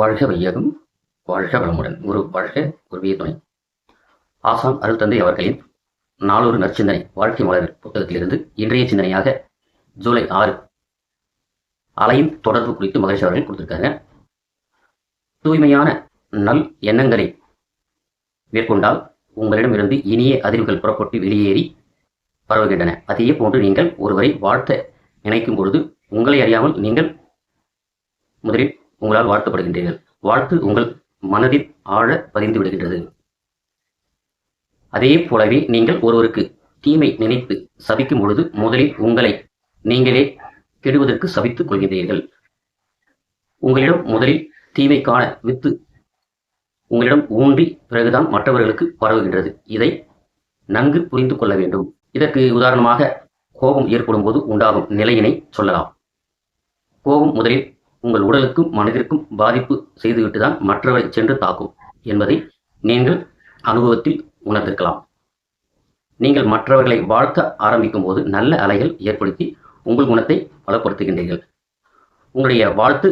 வாழ்க வையகம் வாழ்க வளமுடன். குரு வாழ்க குருவிய துணை. ஆசாம் அருள் தந்தை அவர்களின் நாளொரு நற்சிந்தனை வாழ்க்கை மலர் புத்தகத்திலிருந்து இன்றைய சிந்தனையாக ஜூலை ஆறு அலையின் தொடர்பு குறித்து மகிழ்ச்சி அவர்கள் கொடுத்திருக்காங்க. தூய்மையான நல் எண்ணங்களை மேற்கொண்டால் உங்களிடமிருந்து இனிய அதிர்வுகள் புறப்பட்டு வெளியேறி பரவுகின்றன. அதே போன்று நீங்கள் ஒருவரை வாழ்த்த நினைக்கும் பொழுது உங்களை அறியாமல் நீங்கள் முதலில் உங்களால் வாழ்த்தப்படுகின்றீர்கள். வாழ்த்து உங்கள் மனதில் ஆழ பதிந்து விடுகின்றது. அதே போலவே நீங்கள் ஒருவருக்கு தீமை நினைத்து சபிக்கும் பொழுது முதலில் உங்களை நீங்களே கெடுவதற்கு சபித்துக் கொள்கின்றீர்கள் உங்களிடம் முதலில் தீமைக்கான வித்து உங்களிடம் ஊன்றி பிறகுதான் மற்றவர்களுக்கு பரவுகின்றது. இதை நன்கு புரிந்து கொள்ள வேண்டும். இதற்கு உதாரணமாக கோபம் ஏற்படும் போது உண்டாகும் நிலையினை சொல்லலாம். கோபம் முதலில் உங்கள் உடலுக்கும் மனதிற்கும் பாதிப்பு செய்துவிட்டு தான் மற்றவரை சென்று தாக்கும் என்பதை நீங்கள் அனுபவத்தில் உணர்ந்திருக்கலாம். நீங்கள் மற்றவர்களை வாழ்த்த ஆரம்பிக்கும் போது நல்ல அலைகள் ஏற்படுத்தி உங்கள் குணத்தை பலப்படுத்துகின்றீர்கள். உங்களுடைய வாழ்த்து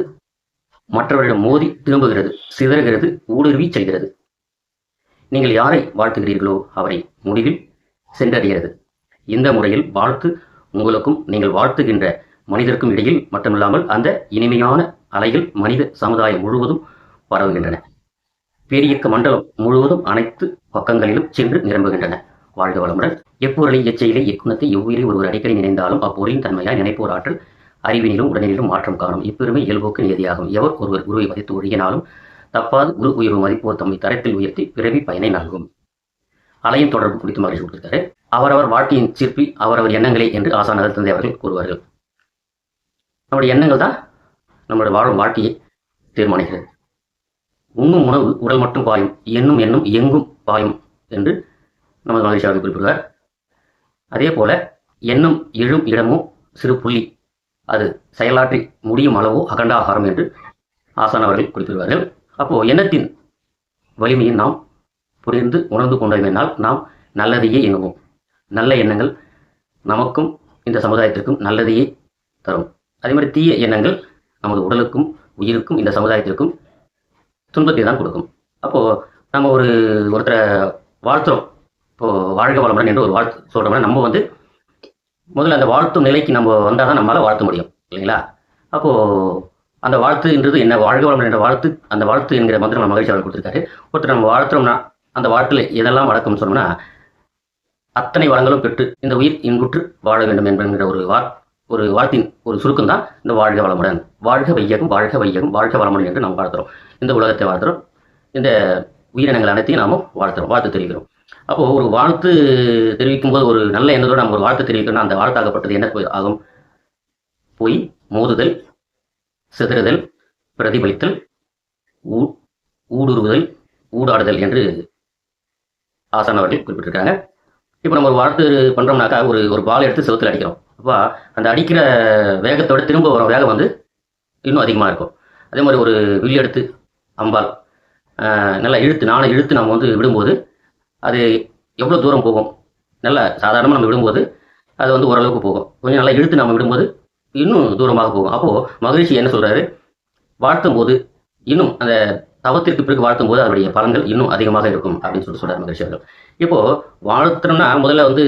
மற்றவரிடம் மோதி திரும்புகிறது சிதறுகிறது ஊடுருவி செல்கிறது. நீங்கள் யாரை வாழ்த்துகிறீர்களோ அவரை முடிவில் சென்றடைகிறது. இந்த முறையில் வாழ்த்து உங்களுக்கும் நீங்கள் வாழ்த்துகின்ற மனிதருக்கும் இடையில் மட்டுமில்லாமல் அந்த இனிமையான அலைகள் மனித சமுதாயம் முழுவதும் பரவுகின்றன. பேரியக்க மண்டலம் முழுவதும் அனைத்து பக்கங்களிலும் சென்று நிரம்புகின்றன. வாழ்க வளமுடன். எப்பொருளை எச்செயலை எக்குணத்தை எவ்வுயிரை ஒருவர் அடிக்கடி நினைந்தாலும் அப்பொருளின் தன்மையாய் நினைப்போர் ஆற்றல் அறிவினிலும் உடனிலும் மாற்றம் காணும். இப்பெருமை இயல்போக்கு நியதியாகும். எவர் ஒருவர் குருவை மதித்து ஒழுகினாலும் தப்பாது. குரு உயர்வு மதிப்போர் தம்மை தரத்தில் உயர்த்தி பிறவி பயனை நல்கும். அலையின் தொடர்பு குறித்து மகிழ்ச்சி கொடுத்திருக்காரு. அவரவர் வாழ்க்கையின் சிற்பி அவரவர் எண்ணங்களே என்று ஆசானதர் தந்தை அவர்கள் கூறுவார்கள். நம்முடைய எண்ணங்கள் தான் நம்மளுடைய வாழும் வாழ்க்கையை தீர்மானிக்கிறது. உண்ணும் உணவு உடல் மட்டும் பாயும் எண்ணும் எண்ணும் எங்கும் பாயும் என்று நமது மகிழ்ச்சி அவர்கள் குறிப்பிடுவார். அதே போல எண்ணம் எழும் இடமோ சிறு புள்ளி அது செயலாற்றி முடியும் அளவோ அகண்டாகாரம் என்று ஆசான் அவர்கள் குறிப்பிடுவார்கள். அப்போது எண்ணத்தின் வலிமையை நாம் புரிந்து உணர்ந்து கொண்டோமென்றால் நாம் நல்லதையே எண்ணுவோம். நல்ல எண்ணங்கள் நமக்கும் இந்த சமுதாயத்திற்கும் நல்லதையே தரும். அதே மாதிரி தீய எண்ணங்கள் நமது உடலுக்கும் உயிருக்கும் இந்த சமுதாயத்திற்கும் துன்பத்தை தான் கொடுக்கும். அப்போது நம்ம ஒரு ஒருத்தரை வாழ்த்துறோம். இப்போது வாழ்க வளமுடன் என்று ஒரு வாழ்த்து சொல்கிறோம்னா நம்ம வந்து முதல்ல அந்த வாழ்த்தும் நிலைக்கு நம்ம வந்தால் தான் நம்மளால் வாழ்த்த முடியும் இல்லைங்களா? அப்போது அந்த வாழ்த்துன்றது என்ன? வாழ்க வளமுடன் என்ற வாழ்த்து அந்த வாழ்த்து என்கிற மந்திரம் நம்ம மகிழ்ச்சி அவர் கொடுத்துருக்காரு. ஒருத்தர் நம்ம வாழ்த்துறோம்னா அந்த வாழ்த்துல எதெல்லாம் வழக்கம்னு சொன்னோம்னா அத்தனை வளங்களும் பெற்று இந்த உயிர் இன்புற்று வாழ வேண்டும் என்கிற ஒரு வா ஒரு வாழ்த்தின் ஒரு சுருக்கம் தான் இந்த வாழ்க வளமுடன். வாழ்க வையகம் வாழ்க வையகம் வாழ்க வளமுடன் என்று நாம் வாழ்த்துறோம். இந்த உலகத்தை வாழ்த்துறோம். இந்த உயிரினங்கள் அனைத்தையும் நாம் வாழ்த்துறோம் வாழ்த்து தெரிவிக்கிறோம். அப்போது ஒரு வாழ்த்து தெரிவிக்கும் போது ஒரு நல்ல எண்ணத்தோடு நம்ம ஒரு வாழ்த்து தெரிவிக்கணும்னா அந்த வாழ்த்தாகப்பட்டது என்ன போய் ஆகும்? போய் மோதுதல் சிதறுதல் பிரதிபலித்தல் ஊ ஊடுருவுதல் ஊடாடுதல் என்று ஆசான் அவர்கள் குறிப்பிட்டிருக்காங்க. இப்போ நம்ம ஒரு வாழ்த்து பண்ணுறோம்னாக்கா ஒரு ஒரு பால் எடுத்து செவுத்தில் அடிக்கிறோம். அப்போ அந்த அடிக்கிற வேகத்தோட திரும்ப வர வேகம் வந்து இன்னும் அதிகமாக இருக்கும். அதே மாதிரி ஒரு வில் எடுத்து அம்பால் நல்லா இழுத்து நாளை இழுத்து நம்ம வந்து விடும்போது அது எவ்வளோ தூரம் போகும்? நல்லா சாதாரணமாக நம்ம விடும்போது அது வந்து ஓரளவுக்கு போகும். கொஞ்சம் நல்லா இழுத்து நம்ம விடும்போது இன்னும் தூரமாக போகும். அப்போது மகிழ்ச்சி என்ன சொல்கிறாரு வாழ்த்தும் போது இன்னும் அந்த தவத்திற்கு பிறகு வாழ்த்தும் போது அதனுடைய பலன்கள் இன்னும் அதிகமாக இருக்கும் அப்படின்னு சொல்லிட்டு சொல்றாரு மகிழ்ச்சி அவர்கள் இப்போ வாழ்த்துறோம்னா முதல்ல வந்து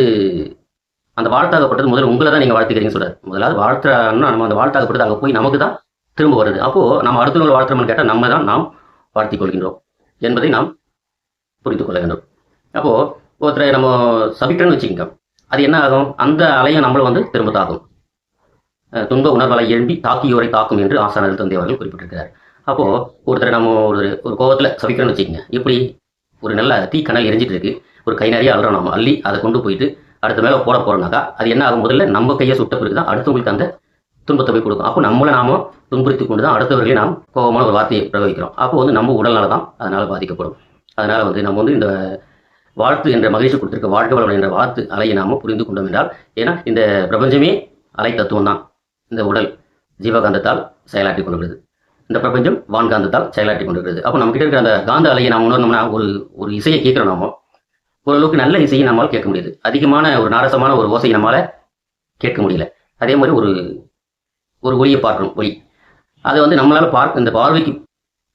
அந்த வாழ்த்தாகப்பட்டது முதல்ல உங்களை தான் நீங்க வாழ்த்துக்கிறீங்கன்னு சொல்றாரு. முதலாவது வாழ்த்துறோம்னா நம்ம அந்த வாழ்த்தாகப்பட்டது அங்கே போய் நமக்கு தான் திரும்ப வருது. அப்போ நம்ம அடுத்தவங்களை வாழ்த்துறோம்னு கேட்டால் நம்ம தான் நாம் வாழ்த்திக் கொள்கின்றோம் என்பதை நாம் புரிந்து கொள்ள வேண்டும். அப்போ ஒருத்தரை நம்ம சபிக்கிறோன்னு வச்சுக்கோங்க. அது என்ன ஆகும்? அந்த அலையை நம்மளை வந்து திரும்ப தாக்கும். துன்ப உணர்வலை எழும்பி தாக்கியோரை தாக்கும் என்று ஆசானது தந்தை அவர்கள் குறிப்பிட்டிருக்கிறார். அப்போ ஒருத்தரை நம்ம ஒரு ஒரு கோவத்தில் சபிக்கிறோம்னு வச்சுக்கோங்க. இப்படி ஒரு நல்ல தீக்கணல் எரிஞ்சிட்டு இருக்கு. ஒரு கை நிறைய அழுறோம் நம்ம அள்ளி அதை கொண்டு போயிட்டு அடுத்த மேலே போட போறோம்னாக்கா அது என்ன ஆகும்? முதல்ல நம்ம கையை சுட்ட பிறகு தான் அடுத்தவங்களுக்கு அந்த துன்பத்தை போய் கொடுக்கும். அப்போ நம்மளை நாம துன்புறுத்தி கொண்டு தான் அடுத்தவர்களே நாம் கோபமான ஒரு வார்த்தையை பிரவகிக்கிறோம் அப்போ வந்து நம்ம உடல்நல தான் அதனால பாதிக்கப்படும். அதனால வந்து நம்ம வந்து இந்த வாழ்த்து என்ற மகிழ்ச்சி கொடுத்துருக்க வாழ்க்கை வளம் என்ற வாழ்த்து அலையை நாம புரிந்து கொண்டோம் என்றால் ஏன்னா இந்த பிரபஞ்சமே அலை தத்துவம் தான் இந்த உடல் ஜீவகாந்தத்தால் செயலாற்றி கொண்டிருக்கிறது இந்த பிரபஞ்சம் வான்காந்தத்தால் செயலாற்றி கொண்டிருக்கிறது. அப்போ நம்ம கிட்ட இருக்கிற அந்த காந்த அலையை நாம் உணர்ந்தோம்னா ஒரு ஒரு இசையை கேட்கிறோம் நாம. ஓரளவுக்கு நல்ல இசையை நம்மால் கேட்க முடியுது. அதிகமான ஒரு நாரசமான ஒரு ஓசையை நம்மால கேட்க முடியல. அதே மாதிரி ஒரு ஒரு ஒளியை பார்க்கணும் ஒளி. அதை வந்து நம்மளால் பார்க்க இந்த பார்வைக்கு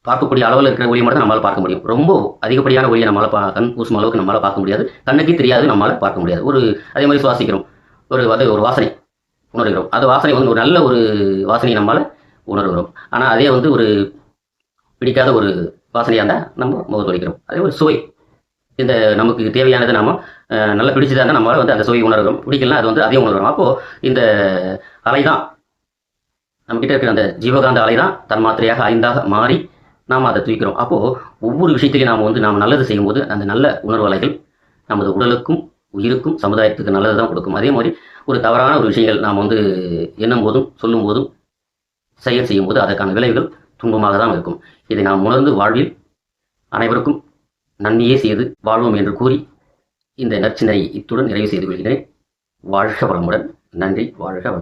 பார்க்கக்கூடிய அளவில் இருக்கிற ஒளியை மட்டும் நம்மளால் பார்க்க முடியும். ரொம்ப அதிகப்படியான ஒளியை நம்மளால் பா கண் கூசும் அளவுக்கு நம்மளால் பார்க்க முடியாது. கண்ணுக்கு தெரியாது நம்மளால் பார்க்க முடியாது. ஒரு அதே மாதிரி சுவாசிக்கிறோம். ஒரு அது ஒரு வாசனை உணர்கிறோம். அது வாசனை வந்து ஒரு நல்ல ஒரு வாசனையை நம்மளால் உணர்கிறோம் ஆனால் அதே வந்து ஒரு பிடிக்காத ஒரு வாசனையாக இருந்தால் நம்ம முகத்து வைக்கிறோம் அதே ஒரு சுவை. இந்த நமக்கு தேவையானதை நாம நல்லா பிடிச்சதாக இருந்தால் நம்மளால் வந்து அந்த சுவை உணர்கிறோம் பிடிக்கலாம் அது வந்து அதையும் உணர்கிறோம். அப்போது இந்த அலை தான் நம்மக்கிட்ட இருக்கிற அந்த ஜீவகாந்த அலை தான் தன் மாத்திரையாக ஐந்தாக மாறி நாம் அதை தூக்கிறோம். அப்போது ஒவ்வொரு விஷயத்திலையும் நாம் வந்து நாம் நல்லது செய்யும்போது அந்த நல்ல உணர்வு அலைகள் நமது உடலுக்கும் உயிருக்கும் சமுதாயத்துக்கு நல்லது தான் கொடுக்கும். அதே மாதிரி ஒரு தவறான ஒரு விஷயங்கள் நாம் வந்து எண்ணும் போதும் சொல்லும் போதும் செயல் செய்யும்போது அதற்கான விளைவுகள் துன்பமாக தான் இருக்கும். இதை நாம் உணர்ந்து வாழ்வில் அனைவருக்கும் நன்மையே செய்து வாழ்வோம் என்று கூறி இந்த நற்சிந்தனை இத்துடன் நிறைவு செய்து கொள்கிறேன். வாழ்க வளமுடன். நன்றி. வாழ்க